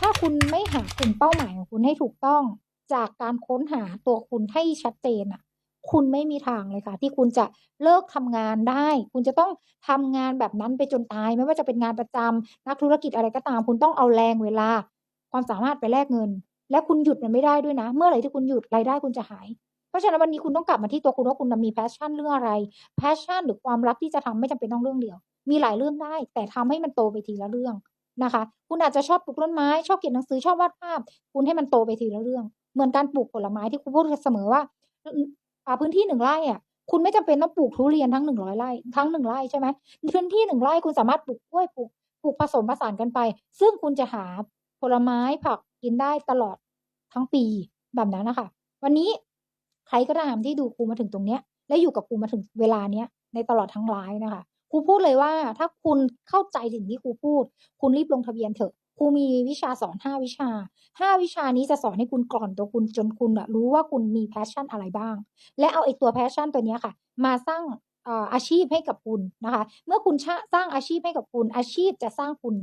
ถ้าคุณไม่หากลุ่มเป้าหมายของคุณให้ถูกต้อง จากการค้นหาตัวคุณให้ชัดเจนอะ คุณไม่มีทางเลยค่ะ ที่คุณจะเลิกทำงานได้ คุณจะต้องทำงานแบบนั้นไปจนตาย ไม่ว่าจะเป็นงานประจำนักธุรกิจอะไรก็ตาม คุณต้องเอาแรงเวลา ความสามารถไปแลกเงิน และคุณหยุดมันไม่ได้ด้วยนะ เมื่อไหร่ที่คุณหยุดรายได้คุณจะหายเพราะฉะนั้นวันนี้คุณต้องกลับมาที่ตัวคุณว่าคุณมี passion เรื่องอะไร passion หรือความรักที่จะทำไม่จำเป็นต้องเรื่องเดียว มีหลายเรื่องได้ แต่ทำให้มันโตไปทีละเรื่อง นะคะ คุณอาจจะชอบปลูกต้นไม้ ชอบเขียนหนังสือชอบวาดภาพ คุณให้มันโตไปทีละเรื่อง เหมือนการปลูกผลไม้ที่ครูพูดเสมอว่าพื้นที่1ไร่อะคุณไม่จำเป็นต้องปลูกทุเรียนทั้ง100ไร่ทั้ง1ไร่ใช่ไหมพื้นที่1ไร่คุณสามารถปลูกกล้วยปลูกปลูกผสมผสานกันไป ซึ่งคุณจะหาผลไม้ผักกินได้ตลอดทั้งปีแบบนั้นนะคะ วันนี้ใครก็ตามที่ดูครูมาถึงตรงเนี้ย และอยู่กับครูมาถึงเวลาเนี้ยในตลอดทั้งไลฟ์นะคะ ครูพูดเลยว่า ถ้าคุณเข้าใจสิ่งที่ครูพูด คุณรีบลงทะเบียนเถอะครูมีวิชาสอนห้าวิชาห้าวิชานี้จะสอนให้คุณกร่อนตัวคุณจนคุณอะรู้ว่าคุณมีแพชชั่นอะไรบ้าง และเอาไอ้ตัวแพชชั่นตัวนี้ค่ะ มาสร้างอาชีพให้กับคุณนะคะ เมื่อคุณชะสร้างอาชีพให้กับคุณ อาชีพจะสร้างคุณ